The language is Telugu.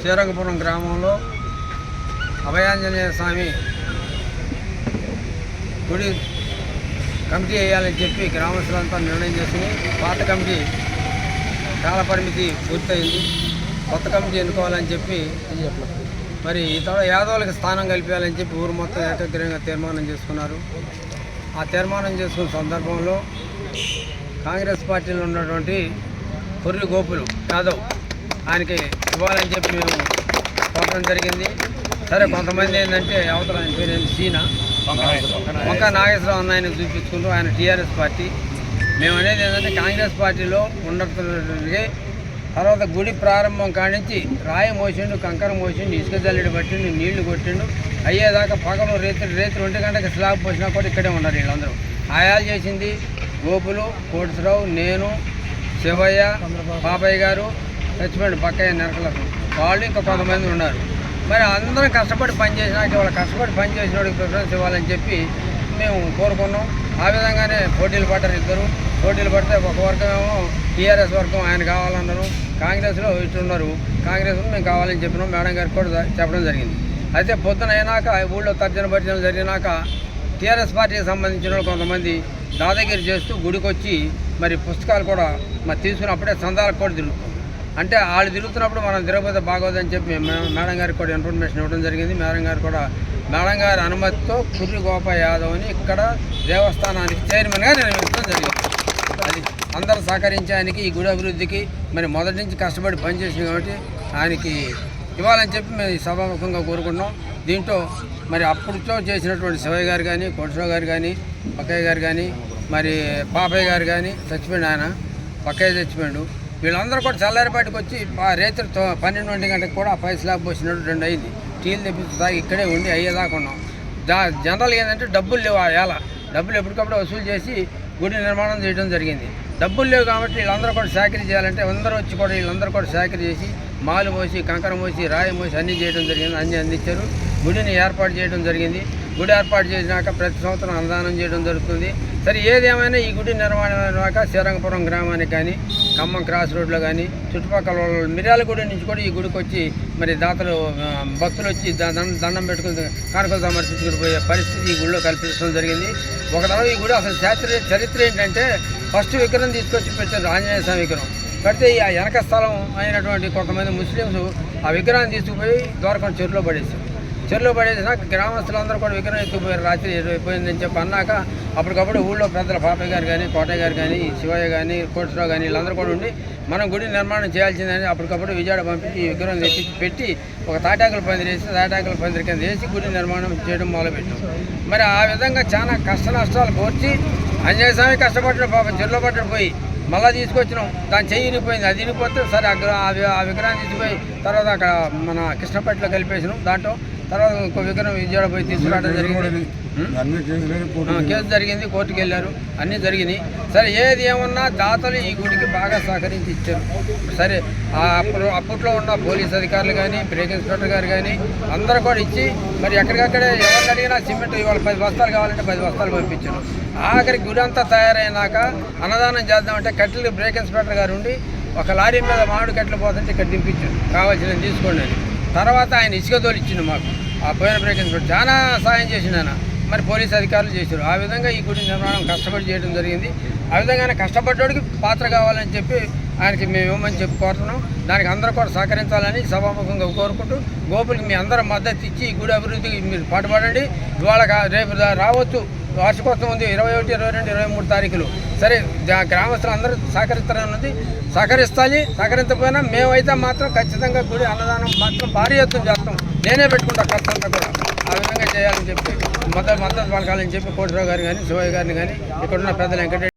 శ్రీరంగపురం గ్రామంలో అభయాంజనేయ స్వామి గుడి కమిటీ వేయాలని చెప్పి గ్రామస్తులంతా నిర్ణయం చేసుకుని పాత కమిటీ కాల పరిమితి పూర్తయింది. కొత్త కమిటీ ఎన్నుకోవాలని చెప్పి మరి ఇతర యాదవులకు స్థానం కల్పించాలని చెప్పి ఊరు మొత్తం ఏకగ్రీయంగా తీర్మానం చేసుకున్నారు. ఆ తీర్మానం చేసుకున్న సందర్భంలో కాంగ్రెస్ పార్టీలో ఉన్నటువంటి కొర్రి గోపులు యాదవ్ ఆయనకి ఇవ్వాలని చెప్పి మేము కోరడం జరిగింది. సరే కొంతమంది ఏంటంటే అవతల ఆయన పేరు ఏంటి? సీనా. వంక నాగేశ్వరరావు అన్న ఆయన చూపించుకుంటూ. ఆయన టీఆర్ఎస్ పార్టీ. మేము అనేది ఏంటంటే కాంగ్రెస్ పార్టీలో ఉన్నటువంటి తర్వాత గుడి ప్రారంభం కానించి రాయి మోసిండు కంకర మోసిండు ఇసుక జల్లెడు పట్టిండు నీళ్ళు కొట్టిండు. అయ్యేదాకా పగలు రేతులు రేతులు ఒంటి గంటకి స్లాబ్ పోసినా కూడా ఇక్కడే ఉన్నారు వీళ్ళందరూ. ఆయాలు చేసింది గోపులు కోటిసరావు నేను శివయ్య పాపయ్య గారు చచ్చిపోయాడు బక్కయ్య నరకలకు వాళ్ళు ఇంకా కొంతమంది ఉన్నారు. మరి అందరం కష్టపడి పనిచేసినాక వాళ్ళు కష్టపడి పని చేసిన వాడికి ప్రిఫరెన్స్ ఇవ్వాలని చెప్పి మేము కోరుకున్నాం. ఆ విధంగానే పోటీలు పడ్డారు ఇద్దరు. పోటీలు పడితే ఒక వర్గమేమో టీఆర్ఎస్ వర్గం ఆయన కావాలన్నారు. కాంగ్రెస్లో ఇట్టున్నారు కాంగ్రెస్ మేము కావాలని చెప్పినాం. మేడం గారికి కూడా చెప్పడం జరిగింది. అయితే పొద్దున అయినాక ఊళ్ళో తర్జన భర్జనలు జరిగినాక టీఆర్ఎస్ పార్టీకి సంబంధించిన వాళ్ళు కొంతమంది దాదాగిరి చేస్తూ గుడికొచ్చి మరి పుస్తకాలు కూడా మరి తీసుకున్నప్పుడే చందాలకు కూడా తిరుగుతాం అంటే వాళ్ళు తిరుగుతున్నప్పుడు మనం తిరగకపోతే బాగోదని చెప్పి మేడం గారికి కూడా ఇన్ఫర్మేషన్ ఇవ్వడం జరిగింది. మేడం గారు కూడా మేడం గారి అనుమతితో కుర్రి గోపా యాదవ్ అని ఇక్కడ దేవస్థానానికి చైర్మన్గా నిర్మించడం జరిగింది. అది అందరూ సహకరించడానికి ఈ గుడి అభివృద్ధికి మరి మొదటి నుంచి కష్టపడి పనిచేసింది కాబట్టి ఆయనకి ఇవ్వాలని చెప్పి మేము సభాముఖంగా కోరుకుంటున్నాం. దీంట్లో మరి అప్పుడుతో చేసినటువంటి శివయ్య గారు కానీ కోటరావు గారు కానీ పక్కయ్య గారు కానీ మరి పాపయ్య గారు కానీ చచ్చిపోయిండు ఆయన. పక్కయ్య చచ్చిపోయాడు. వీళ్ళందరూ కూడా చల్లారిపాటికి వచ్చి రేత్రి పన్నెండు ఒంటి గంటకి కూడా పై స్లాబ్ పోసినట్టు రెండు అయింది. టీలు తెప్పిస్తా ఇక్కడే ఉండి అయ్యేదాకా ఉన్నాం. దా జనరల్ ఏంటంటే డబ్బులు లేవు ఆ ఏళ. డబ్బులు ఎప్పటికప్పుడు వసూలు చేసి గుడి నిర్మాణం చేయడం జరిగింది. డబ్బులు లేవు కాబట్టి వీళ్ళందరూ కూడా సేకరీ చేయాలంటే అందరూ వచ్చి కూడా వీళ్ళందరూ కూడా సేకరీ చేసి మాలు మోసి కంకర మోసి రాయి మోసి అన్నీ చేయడం జరిగింది. అన్నీ అందించారు. గుడిని ఏర్పాటు చేయడం జరిగింది. గుడి ఏర్పాటు చేసినాక ప్రతి సంవత్సరం అన్నదానం చేయడం జరుగుతుంది. సరే ఏదేమైనా ఈ గుడి నిర్మాణం అయినాక శ్రీరంగపురం గ్రామానికి కానీ ఖమ్మం క్రాస్ రోడ్లో కానీ చుట్టుపక్కల మిర్యాలగూడ మిర్యాల గుడి నుంచి కూడా ఈ గుడికి వచ్చి మరి దాతలు భక్తులు వచ్చి దండం దండం పెట్టుకుని కానుకలు సమర్పించుకుని పోయే పరిస్థితి ఈ గుడిలో కల్పించడం జరిగింది. ఒక తర్వాత ఈ గుడి అసలు చరిత్ర చరిత్ర ఏంటంటే ఫస్ట్ విగ్రహం తీసుకొచ్చి పెట్టారు ఆంజనేయ స్వామి విగ్రహం. పెడితే ఆ వెనక స్థలం అయినటువంటి కొంతమంది ముస్లిమ్స్ ఆ విగ్రహాన్ని తీసుకుపోయి ద్వారకం చెరువులో పడేశారు. చెరువులో పడేసినాక గ్రామస్తులందరూ కూడా విగ్రహం ఎత్తుకుపోయారు. రాత్రి అయిపోయిందని చెప్పి అన్నాక అప్పటికప్పుడు ఊళ్ళో పెద్దల పాపయ్య గారు కానీ కోటయ్య గారు కానీ శివయ్య కానీ కోటరావు కానీ వీళ్ళందరూ కూడా ఉండి మనం గుడి నిర్మాణం చేయాల్సిందని అప్పటికప్పుడు విజయవాడ పంపించి ఈ విగ్రహం తెచ్చి పెట్టి ఒక తాటాకుల పందిరి వేసి తాటాకుల పందిరి కింద వేసి గుడి నిర్మాణం చేయడం మొదలుపెట్టాం. మరి ఆ విధంగా చాలా కష్ట నష్టాలు కోర్చి అంజనేయ స్వామి కష్టపడ్డాడు పాపం చెరువులో పట్టడం పోయి మళ్ళీ తీసుకొచ్చినాం. దాని చెయ్యి ఇరిగిపోయింది. అది ఇరిగిపోతే సరే ఆ విగ్రహం ఆ తీసిపోయి తర్వాత అక్కడ మన కృష్ణపేటలో కలిపేసినాం. దాంట్లో తర్వాత ఇంకో విగ్రహం విజయవాడ పోయి తీసుకురావడం జరిగింది. కేసు జరిగింది కోర్టుకు వెళ్ళారు. అన్నీ జరిగినాయి. సరే ఏది ఏమన్నా దాతలు ఈ గుడికి బాగా సహకరించి ఇచ్చారు. సరే అప్పుడు అప్పట్లో ఉన్న పోలీస్ అధికారులు కానీ బ్రేక్ ఇన్స్పెక్టర్ గారు కానీ అందరూ కూడా ఇచ్చి మరి ఎక్కడికక్కడే ఎవరిని అడిగినా సిమెంట్ ఇవాళ పది బస్తాలు కావాలంటే పది బస్తాలు పంపించారు. ఆఖరి గుడి అంతా తయారైనాక అన్నదానం చేద్దామంటే కట్టెలు బ్రేక్ ఇన్స్పెక్టర్ గారు ఉండి ఒక లారీ మీద మామిడి కట్టెలు పోతుంటే ఇక్కడ దింపించారు. కావాల్సినవి తీసుకోండి అని. తర్వాత ఆయన ఇసుక తోలిచ్చిండు మాకు. ఆ పోయిన బ్రేక్ చాలా సాయం చేసిండు ఆయన. మరి పోలీస్ అధికారులు చేశారు. ఆ విధంగా ఈ గుడి నిర్మాణం కష్టపడి చేయడం జరిగింది. ఆ విధంగా ఆయన కష్టపడ్డోడికి పాత్ర కావాలని చెప్పి ఆయనకి మేము ఇవ్వమని చెప్పి కోరుతున్నాం. దానికి అందరూ కూడా సహకరించాలని సభాముఖంగా కోరుకుంటూ గోపులకి మీ అందరూ మద్దతు ఇచ్చి ఈ గుడి అభివృద్ధికి మీరు పాటుపడండి. ఇవాళ రేపు రావచ్చు. వార్షికోత్సవం ఉంది. ఇరవై ఒకటి ఇరవై రెండు ఇరవై మూడు తారీఖులు. సరే గ్రామస్తులు అందరూ సహకరిస్తారన్నది సహకరిస్తాలి సహకరించకపోయినా మేమైతే మాత్రం ఖచ్చితంగా గుడి అన్నదానం మాత్రం భారీ ఎత్తున చేస్తాం. నేనే పెట్టుకుంటా ఖర్చు అంతా కూడా. ఆ విధంగా చేయాలని చెప్పి మద్దతు మద్దతు పలకాలని చెప్పి కోటిరావు గారిని కానీ శివయ్య గారిని కానీ ఇక్కడున్న పెద్దలు వెంకటరెడ్డి